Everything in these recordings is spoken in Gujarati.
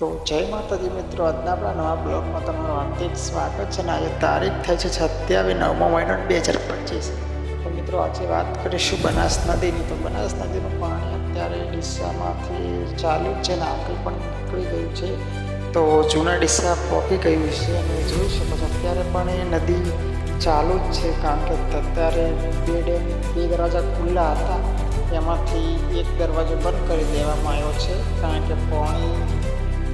તો જય માતાજી મિત્રો, આજના આપણા નવા બ્લોગમાં તમારું હાર્દિક સ્વાગત છે અને આજે તારીખ થઈ છે સત્યાવીસ નવમો મહિનો બે હજાર પચીસ. તો મિત્રો, આજે વાત કરીશું બનાસ નદીની. તો બનાસ નદીનું પાણી અત્યારે ડીસામાંથી ચાલુ છે અને આગળ પણ નીકળી ગયું છે. તો જૂના ડીસા પહોંચી ગયું છે અને જોઈ શકો છો, અત્યારે પણ એ નદી ચાલુ જ છે કારણ કે અત્યારે બે ડેમ, બે દરવાજા ખુલ્લા હતા. એમાંથી એક દરવાજો બંધ કરી દેવામાં આવ્યો છે કારણ કે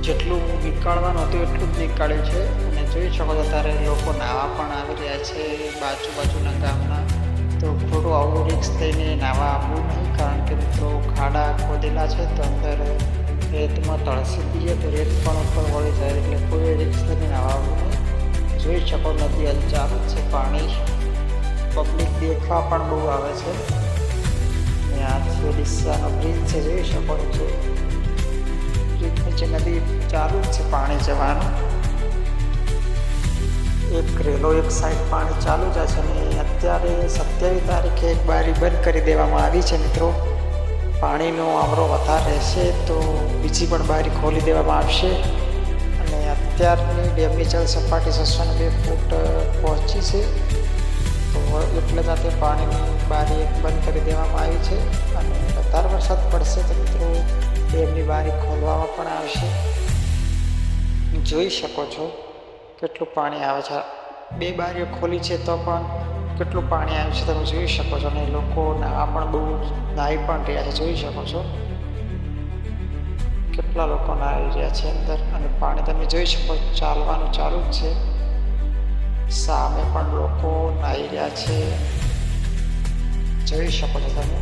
જેટલું નીકાળવાનું હતું એટલું જ નીકાળ્યું છે. અને જોઈ શકો છો ત્યારે લોકો નાવા પણ આવી રહ્યા છે બાજુ બાજુના ગામના. તો થોડું આવું રિક્સ થઈને નાવા આવવું નહીં, કારણ કે મિત્રો ખાડા ખોદેલા છે તો અંદર રેતમાં તળસી દઈએ તો રેત પણ ઉપર વળી જાય એટલે કોઈ રિક્સ થઈને નાવા આવવું નહીં. જોઈ શકો નદી ચાલુ છે, પાણી પબ્લિક દેખવા પણ બહુ આવે છે. અને આ છે બ્રિજ છે, જોઈ શકો છો. નીચે નદી ચાલુ જ છે પાણી જવાનું. એક રેલો એક સાઈડ પાણી ચાલુ જ છે અને અત્યારે સત્યાવીસ તારીખે એક બારી બંધ કરી દેવામાં આવી છે મિત્રો. પાણીનો આવરો વધારે રહેશે તો બીજી પણ બારી ખોલી દેવામાં આવશે. અને અત્યારની ડેમની જળ સપાટી છસો બે ફૂટ પહોંચી છે. તો એટલે સાથે પાણીની બારી બંધ કરી દેવામાં આવી છે. અને વધારે વરસાદ પડશે તો મિત્રો ખોલવામાં પણ આવશે જોઈ શકો છો કેટલું પાણી આવે છે. બે બારીઓ ખોલી છે તો પણ કેટલું પાણી આવ્યું છે તમે જોઈ શકો છો અને લોકો નાવા પણ બહુ નાહી પણ રહ્યા છે. જોઈ શકો છો કેટલા લોકો નાહી રહ્યા છે અંદર અને પાણી તમે જોઈ શકો ચાલવાનું ચાલુ જ છે. સામે પણ લોકો નાહી રહ્યા છે. જોઈ શકો છો તમે.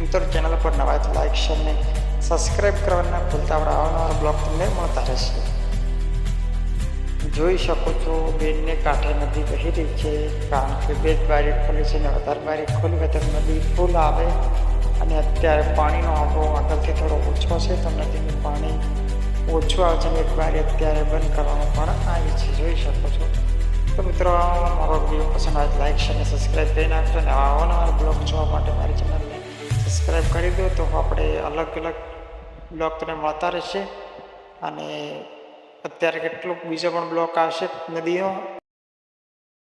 મિત્રો ચેનલ પર નવા તો લાઈક શેર ને સબસ્ક્રાઈબ કરવાના ભૂલતા આપણા આવનારા બ્લોગ તમને મળતા રહેશે. જોઈ શકો છો, બેનને કાંઠે નદી વહી રહી છે. કારણ કે બે જ બારી ખોલી છે ને વધારે બારી ખોલી હોય નદી ફૂલ આવે. અને અત્યારે પાણીનો આંકડો આગળથી થોડો ઓછો છે, તો નદીનું પાણી ઓછું આવે છે ને એક બારી અત્યારે બંધ કરવામાં પણ આવી છે. જોઈ શકો છો. તો મિત્રો, મારો વીડિયો પસંદ આવે લાઈક શેર અને સબસ્ક્રાઈબ કરી નાખજો. અને આવા બ્લોગ જોવા માટે મારી ચેનલને સબસ્ક્રાઈબ કરી દો. તો આપણે અલગ અલગ બ્લોગ તમને મળતા રહેશે. અને અત્યારે કેટલુંક બીજો પણ બ્લોક આવશે નદીનો.